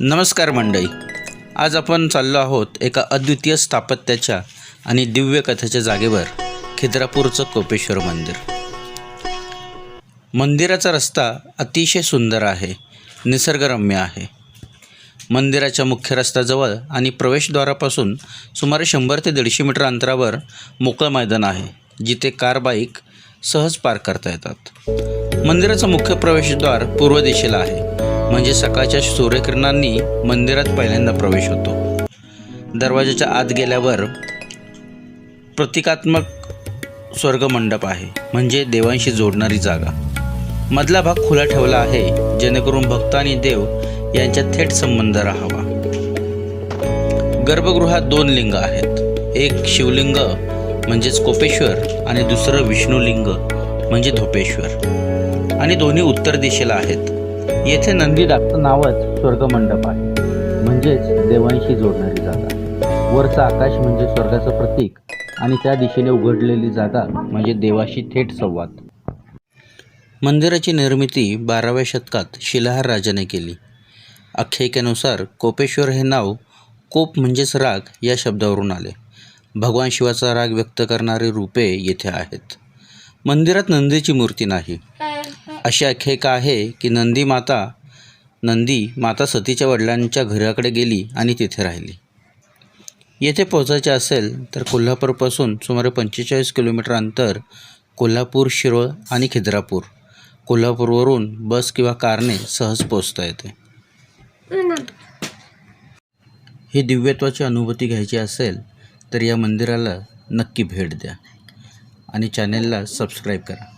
नमस्कार मंडळी. आज आपण चाललो आहोत एका अद्वितीय स्थापत्याच्या आणि दिव्य कथेच्या जागेवर खिद्रापूरचं कोपेश्वर मंदिर. मंदिराचा रस्ता अतिशय सुंदर आहे निसर्गरम्य आहे. मंदिराच्या मुख्य रस्त्याजवळ आणि प्रवेशद्वारापासून सुमारे शंभर ते दीडशे मीटर अंतरावर मोकळं मैदान आहे जिथे कार बाईक सहज पार्क करता येतात. मंदिराचं मुख्य प्रवेशद्वार पूर्व दिशेला आहे. म्हणजे सकाळच्या सूर्यकिरणांनी मंदिरात पहिल्यांदा प्रवेश होतो. दरवाजाच्या आत गेल्यावर प्रतिकात्मक स्वर्गमंडप आहे म्हणजे देवांशी जोडणारी जागा. मधला भाग खुला ठेवला आहे जेणेकरून भक्त आणि देव यांच्यात थेट संबंध राहावा. गर्भगृहात दोन लिंग आहेत. एक शिवलिंग म्हणजेच कोपेश्वर आणि दुसरं विष्णुलिंग म्हणजे धोपेश्वर. आणि दोन्ही उत्तर दिशेला आहेत. येथे नंदी नावच स्वर्गमंडप आहे. म्हणजेच देवांशी जोडणारी जागा. वरचं आकाश म्हणजे स्वर्गाचं प्रतीक आणि त्या दिशेने उघडलेली जागा म्हणजे देवाशी थेट संवाद. मंदिराची निर्मिती बाराव्या शतकात शिलाहार राजाने केली. आख्यायिकेनुसार कोपेश्वर हे नाव कोप म्हणजेच राग या शब्दावरून आले. भगवान शिवाचा राग व्यक्त करणारी रूपे येथे आहेत. मंदिरात नंदीची मूर्ती नाही. अशी आख्यायिका आहे की नंदी माता नंदी माता सतीच्या वडिलांच्या घराकडे गेली आणि तिथे राहिली. येथे पोहोचायचे असेल तर कोल्हापूरपासून सुमारे पंचेचाळीस किलोमीटर अंतर कोल्हापूर शिरोळ आणि खिद्रापूर. कोल्हापूरवरून बस किंवा कारने सहज पोचता येते. ही दिव्यत्वाची अनुभूती घ्यायची असेल तर या मंदिराला नक्की भेट द्या आणि चॅनेलला सबस्क्राईब करा.